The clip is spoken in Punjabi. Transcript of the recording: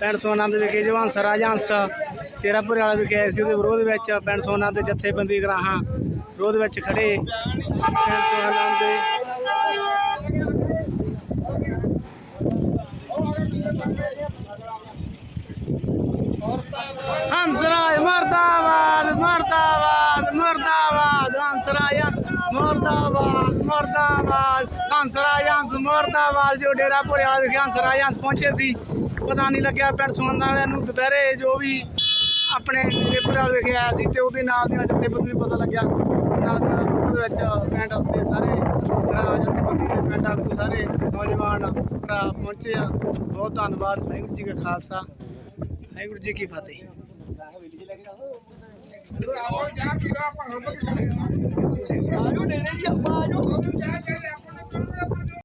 ਪਿੰਡ ਸੋਨਾਮ ਦੇ ਵਿਖੇ ਜਵਾਨ ਸਰਾਜੰਸ ਤੇਰਾਪੁਰ ਵਾਲਾ ਵਿਖੇ ਆਏ ਸੀ ਉਹਦੇ ਵਿਰੋਧ ਵਿੱਚ ਪਿੰਡ ਸੋਨਾਮ ਦੇ ਜਥੇਬੰਦੀ ਗਰਾਹਾਂ ਵਿਰੋਧ ਵਿੱਚ ਖੜੇ। ਪਿੰਡ ਸੋਨਾਮ ਦੇ ਹੰਸਰਾਜ ਮਰਦਾਬਾਦ ਮਰਦਾਬਾਦ ਮਰਦਾਬਾਦ ਹੰਸਰਾਜ ਮਰਦਾਬਾਦ ਮਰਦਾਬਾਦ। ਹੰਸਰਾਜ ਹੰਸ ਮਰਦਾਬਾਦ ਜੋ ਡੇਰਾ ਭੋਰੇ ਵਾਲਾ ਵਿਖੇ ਹੰਸਰਾਜ ਹੰਸ ਪਹੁੰਚੇ ਸੀ। ਪਤਾ ਨਹੀਂ ਲੱਗਿਆ ਪਿੰਡ ਸੁਣਨ ਵਾਲਿਆਂ ਨੂੰ, ਦੁਪਹਿਰੇ ਜੋ ਵੀ ਆਪਣੇ ਡੇਰੇ ਵਾਲਾ ਵਿਖੇ ਆਇਆ ਸੀ ਤੇ ਉਹਦੇ ਨਾਲ ਦੀਆਂ ਜਥੇਬੰਦੀ ਨੂੰ ਪਤਾ ਲੱਗਿਆ। ਨਾਲ ਦਾ ਉਹਦੇ ਵਿੱਚ ਪਿੰਡ ਦੇ ਸਾਰੇ ਭਰਾ ਜਥੇਬੰਦੀ ਦੇ ਪਿੰਡ ਆਗੂ ਸਾਰੇ ਨੌਜਵਾਨ ਭਰਾ ਪਹੁੰਚੇ ਆ। ਬਹੁਤ ਧੰਨਵਾਦ, ਵਾਹਿਗੁਰੂ ਜੀ ਕਾ ਖਾਲਸਾ, ਵਾਹਿਗੁਰੂ ਜੀ ਕੀ ਫਤਿਹ। આવો ચા પીવા પણ હમ કે આયો ને રે ચા આયો કોનું ચા